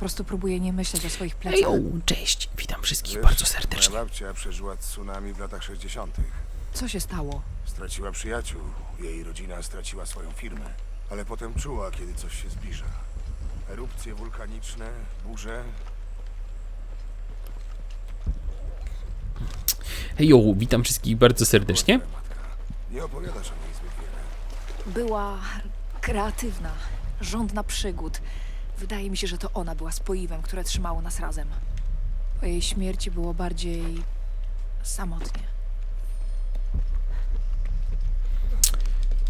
prostu próbuję nie myśleć o swoich plecach. Ejo, cześć, witam wszystkich Wiesz, bardzo serdecznie. Moja babcia przeżyła tsunami w latach 60. Co się stało? Straciła przyjaciół, jej rodzina straciła swoją firmę, ale potem czuła, kiedy coś się zbliża. Erupcje wulkaniczne, burze. Ejo, witam wszystkich bardzo serdecznie. Była twoja matka. Nie opowiadasz o niej zbyt wiele. Była kreatywna, żądna przygód. Wydaje mi się, że to ona była spoiwem, które trzymało nas razem. Po jej śmierci było bardziej samotnie.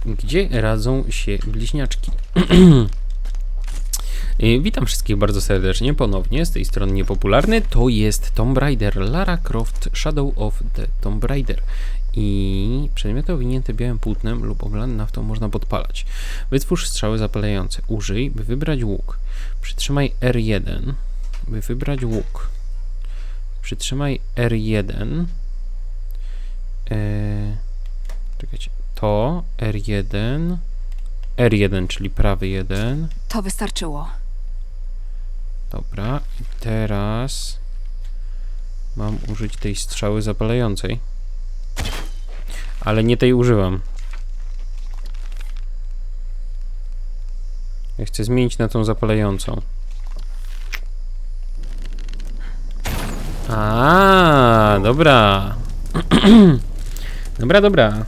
Gdzie radzą się bliźniaczki? Y, Witam wszystkich bardzo serdecznie ponownie, z tej strony niepopularny. To jest Tomb Raider, Lara Croft Shadow of the Tomb Raider. I przedmioty owinięte białym płótnem lub oblane naftą można podpalać. Wytwórz strzały zapalające. Użyj, by wybrać łuk. Przytrzymaj R1, by wybrać łuk. Przytrzymaj R1. Eee, czekajcie. To R1. R1, czyli prawy 1. To wystarczyło. Dobra, i teraz mam użyć tej strzały zapalającej. Ale nie tej używam. Ja chcę zmienić na tą zapalającą. A, dobra. dobra, dobra.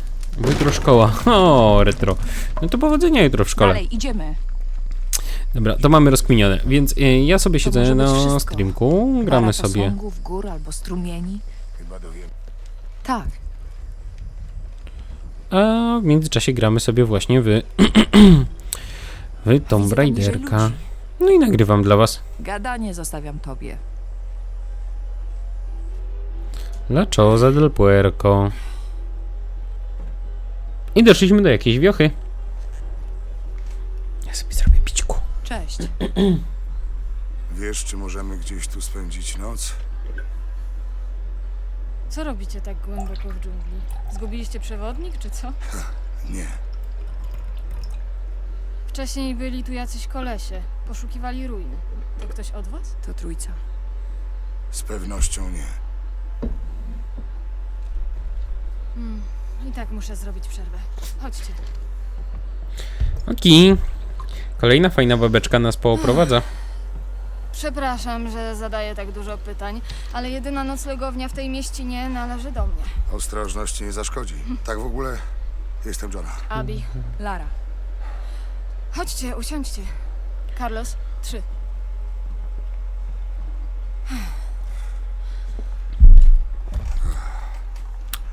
Jutro szkoła. O, retro. No to powodzenia jutro w szkole. Dalej, idziemy. Dobra, to mamy rozkminione, więc y, ja sobie siedzę może być na wszystko. streamku, gramy Para sobie. posągów, gór albo strumieni. Chyba dowiem. Tak, A w międzyczasie gramy sobie właśnie w, w Tomb Raiderka. No i nagrywam dla was. gadanie zostawiam tobie. La Choza del Puerco. I doszliśmy do jakiejś wiochy. Ja sobie zrobię pićku. Cześć. Wiesz, czy możemy gdzieś tu spędzić noc? Co robicie tak głęboko w dżungli? Zgubiliście przewodnik, czy co? Nie. Wcześniej byli tu jacyś kolesie. Poszukiwali ruin. To ktoś od was? To trójca. Z pewnością nie. Hmm. I tak muszę zrobić przerwę. Chodźcie. Okej. Kolejna fajna babeczka nas pooprowadza. Przepraszam, że zadaję tak dużo pytań, ale jedyna noclegownia w tej mieścinie należy do mnie. Ostrożność nie zaszkodzi. Tak w ogóle jestem Johna. Abi. Lara. Chodźcie, usiądźcie. Carlos, trzy.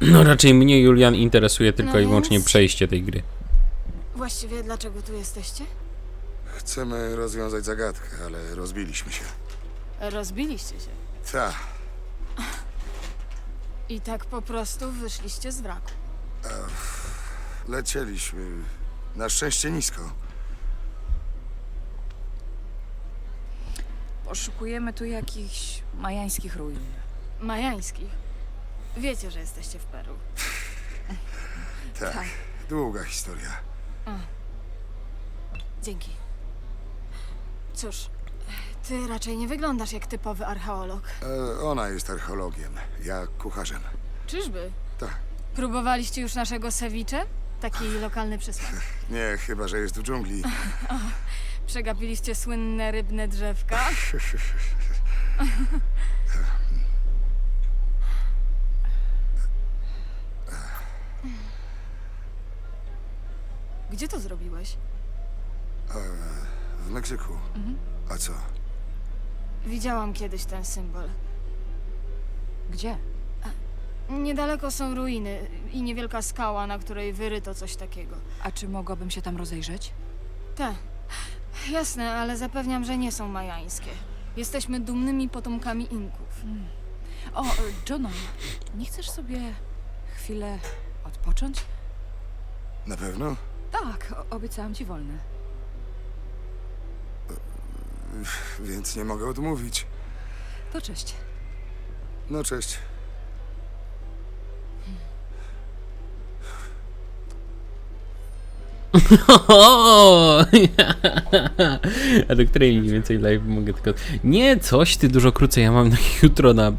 No raczej mnie, Julian, interesuje tylko No i wyłącznie więc? przejście tej gry. Właściwie dlaczego tu jesteście? Chcemy rozwiązać zagadkę, ale rozbiliśmy się. Rozbiliście się. Ta, I tak po prostu wyszliście z wraku. lecieliśmy. Na szczęście nisko. Poszukujemy tu jakichś majańskich ruin. Majańskich. Wiecie, że jesteście w Peru. Tak. Tak. Długa historia. Dzięki. Cóż, ty raczej nie wyglądasz jak typowy archeolog. E, ona jest archeologiem, ja kucharzem. Czyżby? Tak. Próbowaliście już naszego ceviche? Taki lokalny przysmak. Nie, chyba że jest w dżungli. Przegapiliście słynne rybne drzewka? Gdzie to zrobiłeś? W Meksyku. A co? Widziałam kiedyś ten symbol. Gdzie? Niedaleko są ruiny i niewielka skała, na której wyryto coś takiego. A czy mogłabym się tam rozejrzeć? Te. Jasne, ale zapewniam, że nie są majańskie. Jesteśmy dumnymi potomkami Inków. O, e, Johno, nie chcesz sobie chwilę odpocząć? Na pewno? Tak, o- obiecałam ci wolne. Więc nie mogę odmówić. To cześć. No cześć. O! A do której mniej więcej live mogę tylko... Nie, coś ty dużo krócej. Ja mam na jutro na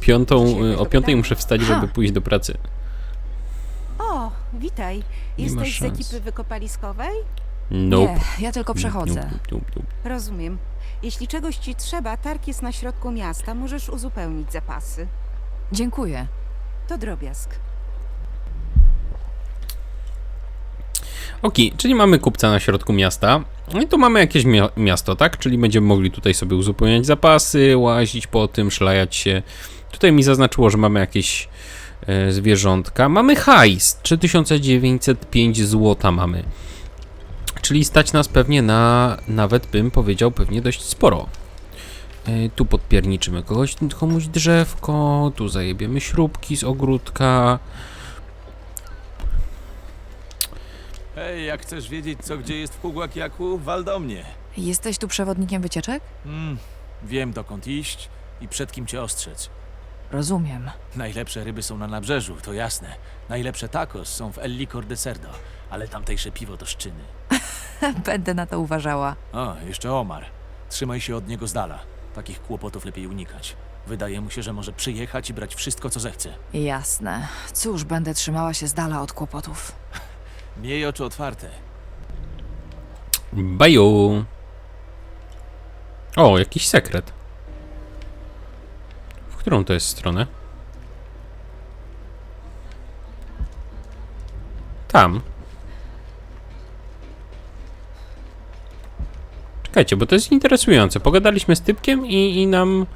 piątą, o piątej muszę wstać, żeby pójść do pracy. O, witaj. Nie ma Jesteś z szans. ekipy wykopaliskowej? Nope. Nie, ja tylko przechodzę. Nope, nope, nope. Rozumiem. Jeśli czegoś ci trzeba, targ jest na środku miasta, możesz uzupełnić zapasy. Dziękuję. To drobiazg. Okej, czyli mamy kupca na środku miasta. No i tu mamy jakieś mia- miasto, tak? Czyli będziemy mogli tutaj sobie uzupełniać zapasy, łazić po tym, szlajać się. Tutaj mi zaznaczyło, że mamy jakieś e, zwierzątka. Mamy hajs, 3905 złota mamy. Czyli stać nas pewnie na, nawet bym powiedział, pewnie dość sporo. E, tu podpierniczymy kogoś, komuś drzewko, tu zajebiemy śrubki z ogródka. Hej, jak chcesz wiedzieć, co gdzie jest w Kugłakiaku, wal do mnie. Jesteś tu przewodnikiem wycieczek? Mm, wiem dokąd iść i przed kim cię ostrzec. Rozumiem. Najlepsze ryby są na nabrzeżu, to jasne. Najlepsze tacos są w El Licor de Cerdo, ale tamtejsze piwo to szczyny. Będę na to uważała. O, jeszcze Omar. Trzymaj się od niego z dala. Takich kłopotów lepiej unikać. Wydaje mu się, że może przyjechać i brać wszystko, co zechce. Jasne. Cóż, będę trzymała się z dala od kłopotów. Miej oczy otwarte. Baju. O, jakiś sekret. W którą to jest stronę? Tam. Czekajcie, bo to jest interesujące. Pogadaliśmy z typkiem i, i nam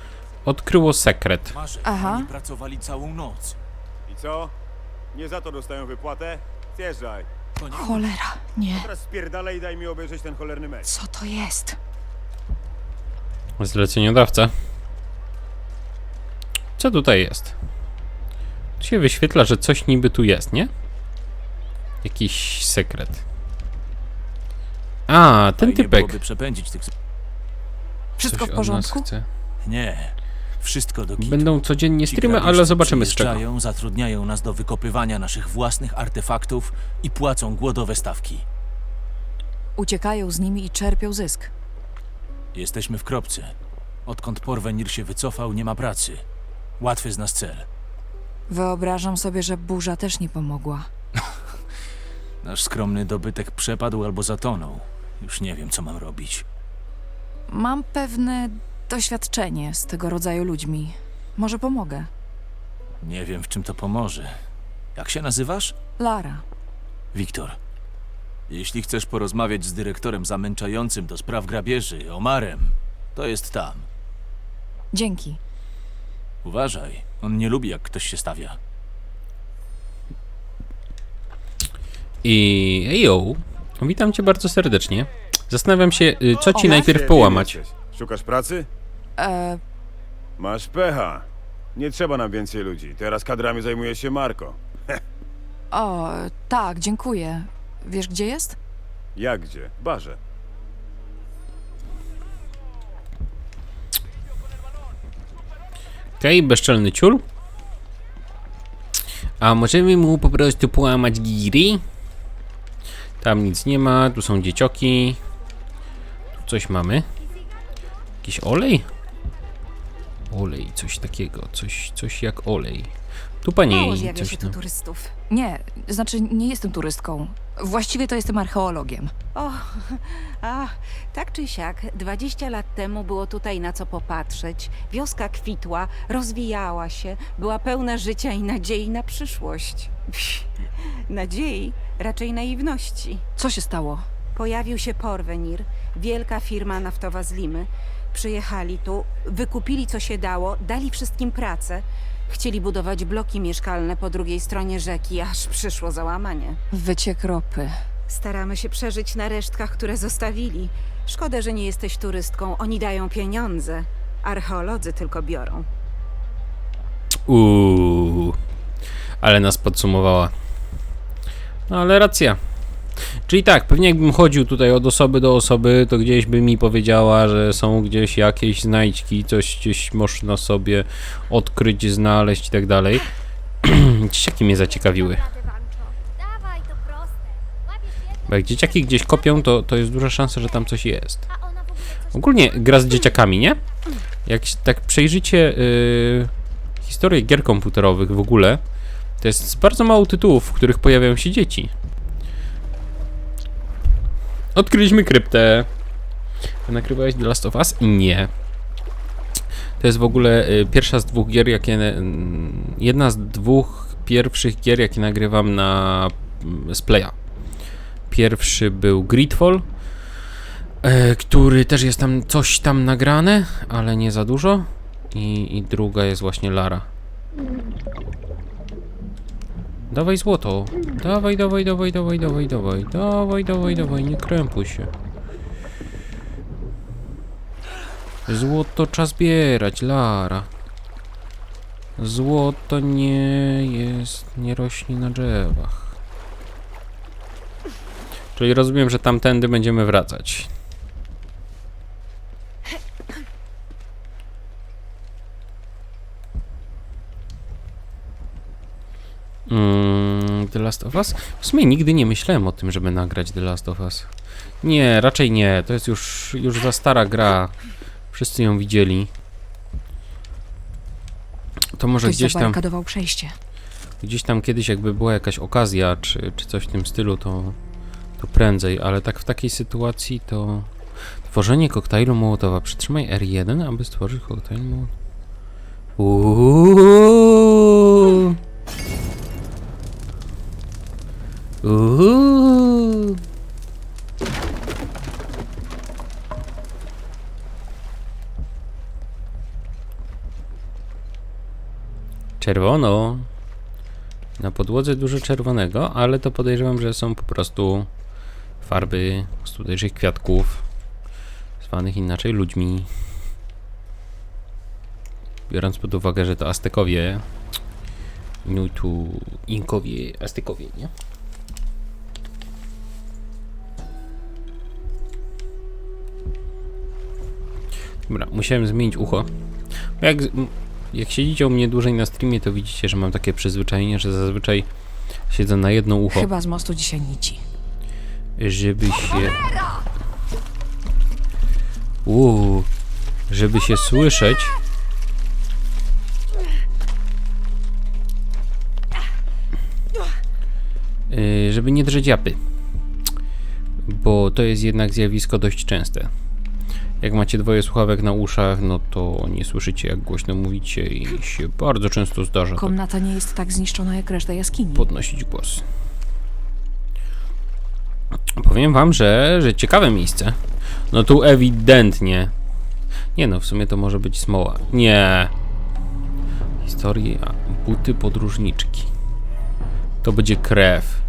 odkryło sekret. Aha. oni pracowali całą noc. I co? Nie za to dostają wypłatę? Zjeżdżaj. To nie... Cholera, nie. Teraz spierdalaj i daj mi obejrzeć ten cholerny mecz. Co to jest? Zleceniodawca. Co tutaj jest? Tu się wyświetla, że coś niby tu jest, nie? Jakiś sekret. A, ten Fajnie typek. byłoby przepędzić tych... Wszystko Coś w od nas porządku? chce. Nie. Wszystko do kitu. Będą codziennie Ci streamy, ale zobaczymy z czego. przyjeżdżają, zatrudniają nas do wykopywania naszych własnych artefaktów i płacą głodowe stawki. Uciekają z nimi i czerpią zysk. Jesteśmy w kropce. Odkąd Porvenir się wycofał, nie ma pracy. Łatwy z nas cel. Wyobrażam sobie, że burza też nie pomogła. Nasz skromny dobytek przepadł albo zatonął. Już nie wiem, co mam robić. Mam pewne doświadczenie z tego rodzaju ludźmi. Może pomogę. Nie wiem, w czym to pomoże. Jak się nazywasz? Lara. Wiktor. Jeśli chcesz porozmawiać z dyrektorem zamęczającym do spraw grabieży, Omarem, to jest tam. Dzięki. Uważaj, on nie lubi, jak ktoś się stawia. I ejo, witam cię bardzo serdecznie. Zastanawiam się, y, co ci O, najpierw połamać. jesteś? Szukasz pracy? E, Masz pecha. Nie trzeba nam więcej ludzi. Teraz kadrami zajmuje się Marko. o, tak, dziękuję. Wiesz, gdzie jest? Jak gdzie? W barze. Okej, bezczelny ciul. A możemy mu po prostu połamać giry? Tam nic nie ma, tu są dziecioki. Tu coś mamy. Jakiś olej? Olej, coś takiego, coś, coś jak olej. Tu pani Mało zjawia coś się tu tam. turystów. Nie, znaczy nie jestem turystką. Właściwie to jestem archeologiem. O, a, tak czy siak, 20 lat temu było tutaj na co popatrzeć. Wioska kwitła, rozwijała się, była pełna życia i nadziei na przyszłość. Psi, nadziei, raczej naiwności. Co się stało? Pojawił się Porvenir, wielka firma naftowa z Limy. Przyjechali tu, wykupili co się dało, dali wszystkim pracę. Chcieli budować bloki mieszkalne po drugiej stronie rzeki, aż przyszło załamanie. Wyciek ropy. Staramy się przeżyć na resztkach, które zostawili. Szkoda, że nie jesteś turystką. Oni dają pieniądze. Archeolodzy tylko biorą. Uuu, ale nas podsumowała. No ale racja. Czyli tak, pewnie jakbym chodził tutaj od osoby do osoby, to gdzieś by mi powiedziała, że są gdzieś jakieś znajdźki, coś gdzieś można sobie odkryć, znaleźć i tak dalej. Dzieciaki mnie zaciekawiły. Bo jak dzieciaki gdzieś kopią, to, to jest duża szansa, że tam coś jest. Ogólnie gra z dzieciakami, nie? Jak tak przejrzycie yy, historię gier komputerowych w ogóle, to jest bardzo mało tytułów, w których pojawiają się dzieci. Odkryliśmy kryptę. Nagrywałeś The Last of Us? Nie. To jest w ogóle y, pierwsza z dwóch gier, jakie. Jedna z dwóch pierwszych gier, jakie nagrywam na mm, z Playa. Pierwszy był Gridfall, e, który też jest tam coś tam nagrane, ale nie za dużo. I, i druga jest właśnie Lara. Dawaj złoto. Dawaj, dawaj, dawaj, dawaj, dawaj, dawaj. Dawaj, dawaj, dawaj, nie krępuj się. Złoto trzeba zbierać, Lara. Złoto nie jest, nie rośnie na drzewach. Czyli rozumiem, że tamtędy będziemy wracać. Mm, The Last of Us? W sumie nigdy nie myślałem o tym, żeby nagrać The Last of Us. Nie, raczej nie. To jest już, już za stara gra. Wszyscy ją widzieli. To może Ktoś gdzieś tam, zabarykadował przejście. gdzieś tam kiedyś jakby była jakaś okazja, czy, czy coś w tym stylu, to, to prędzej, ale tak w takiej sytuacji to... Tworzenie koktajlu Mołotowa. Przytrzymaj R1, aby stworzyć koktajl Mołotowa. Uuuu. Czerwono. Na podłodze dużo czerwonego, ale to podejrzewam, że są po prostu farby z tutejszych kwiatków, zwanych inaczej ludźmi. Biorąc pod uwagę, że to Aztekowie, no tu Inkowie, Aztekowie, nie? Dobra, musiałem zmienić ucho. Jak, jak siedzicie u mnie dłużej na streamie, to widzicie, że mam takie przyzwyczajenie, że zazwyczaj siedzę na jedno ucho, Chyba z mostu dzisiaj nici. żeby się... Uuu, żeby się słyszeć. Yy, żeby nie drzeć japy. Bo to jest jednak zjawisko dość częste. Jak macie dwoje słuchawek na uszach, no to nie słyszycie jak głośno mówicie i się bardzo często zdarza tak Komnata nie jest tak zniszczona jak reszta jaskini. podnosić głos. Powiem wam, że, że ciekawe miejsce. No tu ewidentnie. Nie no, w sumie to może być smoła. Nie. Historia. Buty podróżniczki. To będzie krew.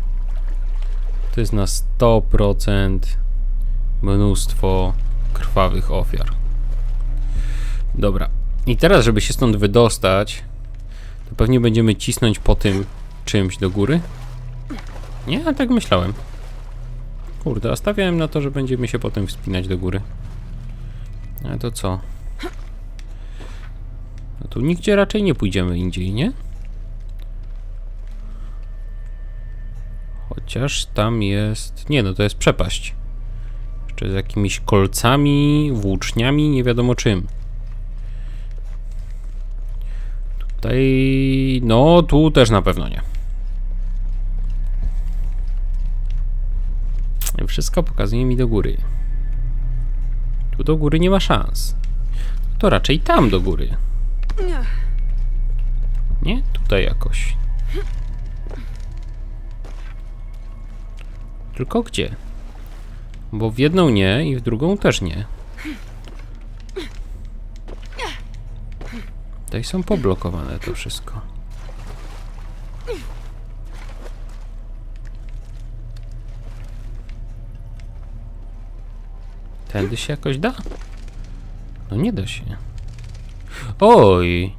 To jest na 100% mnóstwo krwawych ofiar. Dobra. I teraz, żeby się stąd wydostać, to pewnie będziemy cisnąć po tym czymś do góry. Nie, ja tak myślałem. Kurde, a stawiałem na to, że będziemy się potem wspinać do góry. Ale to co? No tu nigdzie raczej nie pójdziemy indziej, nie? Chociaż tam jest... Nie no, to jest przepaść. Jeszcze z jakimiś kolcami, włóczniami, nie wiadomo czym. Tutaj... No, tu też na pewno nie. Wszystko pokazuje mi do góry. Tu do góry nie ma szans. To raczej tam do góry. Nie? Tutaj jakoś. Tylko gdzie? Bo w jedną nie i w drugą też nie. Tutaj są poblokowane to wszystko. Tędy się jakoś da? No nie da się. Oj,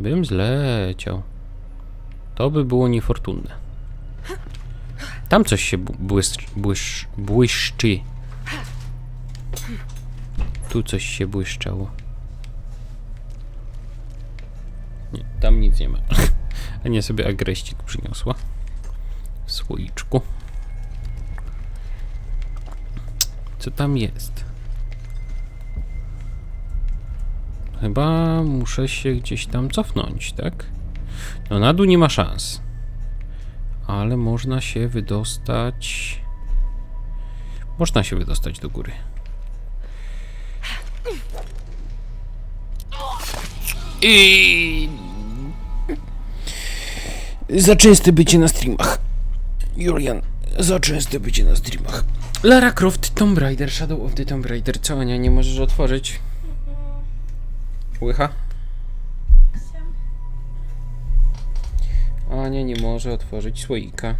bym zleciał. To by było niefortunne. Tam coś się błysz, błysz, błyszczy. Tu coś się błyszczało. Nie, tam nic nie ma. A nie sobie agreścik przyniosła. W słoiczku. Co tam jest? Chyba muszę się gdzieś tam cofnąć, tak? No na dół nie ma szans. Ale można się wydostać... Można się wydostać do góry. I... Za częste bycie na streamach. Julian, za częste bycie na streamach. Lara Croft, Tomb Raider, Shadow of the Tomb Raider. Co, Ania, nie możesz otworzyć? Łycha? Ania nie może otworzyć słoika.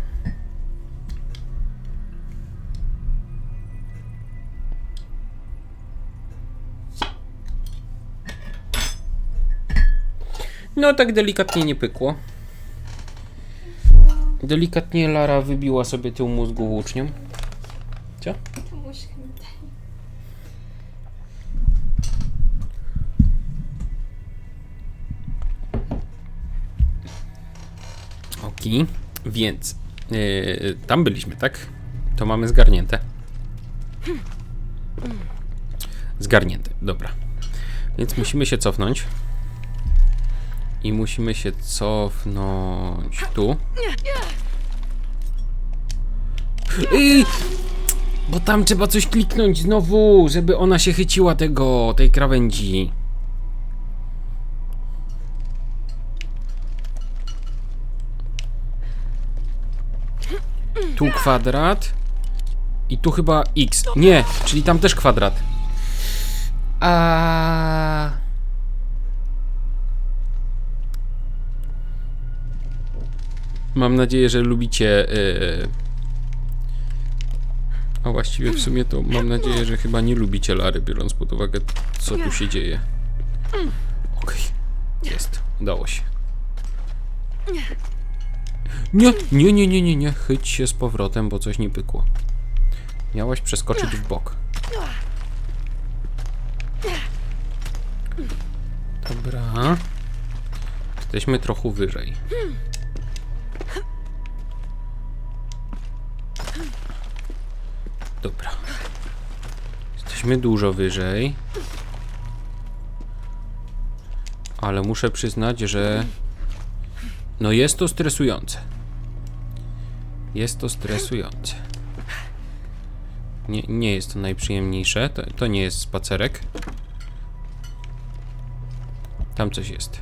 No tak delikatnie nie pykło. Delikatnie Lara wybiła sobie tył mózgu włócznią. Co? Więc yy, tam byliśmy, tak? To mamy zgarnięte. Zgarnięte, dobra. Więc musimy się cofnąć. I musimy się cofnąć tu. Ej! Bo tam trzeba coś kliknąć znowu, żeby ona się chyciła tego, tej krawędzi. Tu kwadrat. I tu chyba x. Nie, czyli tam też kwadrat. A. Mam nadzieję, że lubicie. Yy... A właściwie w sumie to mam nadzieję, że chyba nie lubicie Lary, biorąc pod uwagę, co tu się dzieje. Okej, jest, udało się. Nie, nie, nie, nie, nie, nie, chyć się z powrotem, bo coś nie pykło. Miałaś przeskoczyć w bok. Dobra. Jesteśmy trochę wyżej. Dobra. Jesteśmy dużo wyżej. Ale muszę przyznać, że. No jest to stresujące. Jest to stresujące. Nie, nie jest to najprzyjemniejsze. To, to nie jest spacerek. Tam coś jest.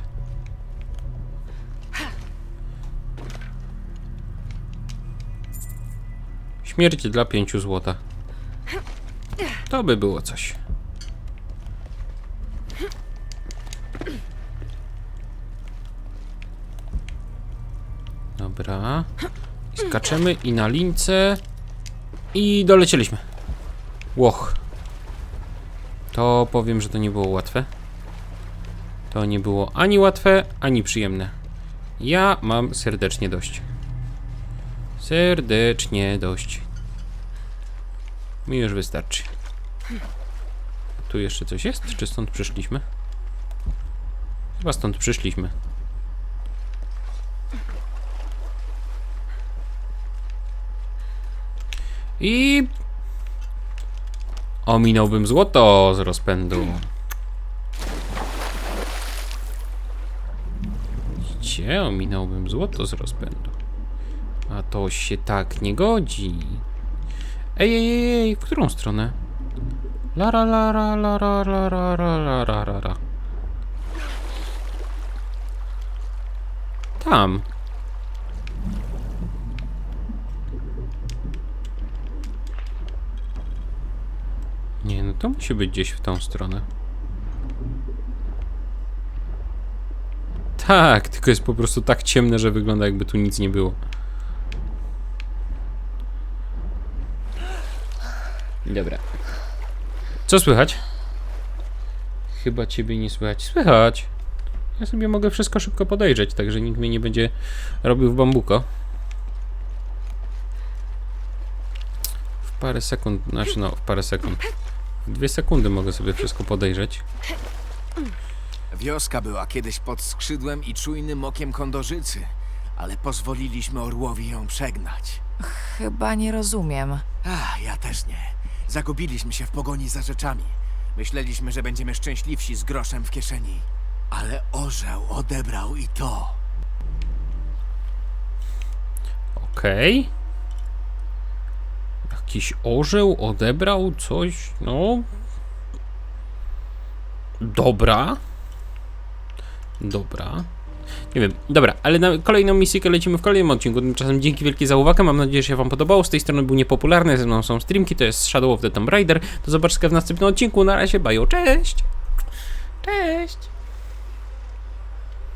Śmierć dla pięciu złota. To by było coś. Dobra. Skaczemy i na lince. I dolecieliśmy. Łoch. To powiem, że to nie było łatwe. To nie było ani łatwe, ani przyjemne. Ja mam serdecznie dość. Serdecznie dość. Mi już wystarczy. Tu jeszcze coś jest? Czy stąd przyszliśmy? Chyba stąd przyszliśmy. I... Ominąłbym złoto z rozpędu. Gdzie ominąłbym złoto z rozpędu? A to się tak nie godzi. Ej, ej, ej, w którą stronę? Lara, lara, lara, lara, lara, lara, lara. Tam. To musi być gdzieś w tą stronę. Tak, tylko jest po prostu tak ciemne, że wygląda jakby tu nic nie było. Dobra. Co słychać? Chyba ciebie nie słychać. Słychać. Ja sobie mogę wszystko szybko podejrzeć, także nikt mnie nie będzie robił w bambuko. W parę sekund, znaczy no, w parę sekund. Dwie sekundy mogę sobie wszystko podejrzeć. Wioska była kiedyś pod skrzydłem i czujnym okiem kondorzycy, ale pozwoliliśmy orłowi ją przegnać. Chyba nie rozumiem. Ach, ja też nie. Zagubiliśmy się w pogoni za rzeczami. Myśleliśmy, że będziemy szczęśliwsi z groszem w kieszeni. Ale orzeł odebrał i to. Okej. Jakiś orzeł odebrał coś, no. Dobra. Dobra. Nie wiem, dobra, ale na kolejną misję lecimy w kolejnym odcinku. Tymczasem dzięki wielkie za uwagę, mam nadzieję, że się wam podobało. Z tej strony był niepopularny, ze mną są streamki, to jest Shadow of the Tomb Raider. Do zobaczenia w następnym odcinku, na razie, bajo, cześć! Cześć!